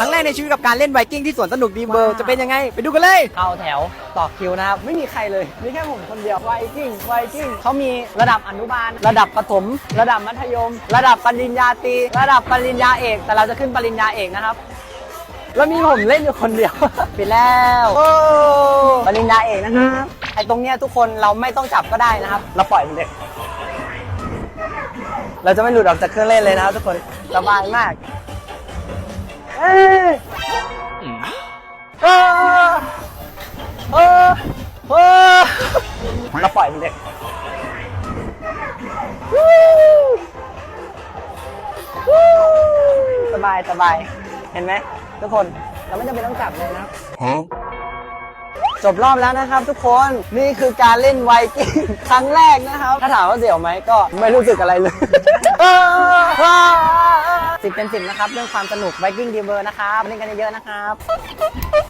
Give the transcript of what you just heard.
ครั้งแรกในชีวิตกับการเล่นไวกิ้งที่สวนสนุกดีเบอร์จะเป็นยังไง ไปดูกันเลย เข้าแถวต่อคิวนะครับ ไม่มีใครเลย มีแค่ผมคนเดียวไวกิ้งไวกิ้งเขามีระดับอนุบาล ระดับประถม ระดับมัธยม ระดับปริญญาตรีระดับปริญญาเอก แต่เราจะขึ้นปริญญาเอกนะครับแล้วมีผมเล่นอยู่คนเดียวปิดแล้วโอ้ปริญญาเอกนะครับไอ้ตรงเนี้ยทุกคนเราไม่ต้องจับก็ได้นะครับเราปล่อยมันเลยเราจะไม่หลุดออกจากเครื่องเล่นเลยนะครับทุกคนสบายมาก เออเออเออเราปล่อยมันเลยวู้วู้สบายสบาย เห็นไหมทุกคน เราไม่จำเป็นต้องจับเลยนะจบรอบแล้วนะครับทุกคนนี่คือการเล่นไวกิ้งครั้งแรกนะครับ ถ้าถามว่าเสี่ยวไหมก็ไม่รู้สึกอะไรเลยสิบเป็นสิบนะครับ เรื่องความสนุกไวกิ้งดีเบอร์นะครับเล่นกันเยอะๆนะครับ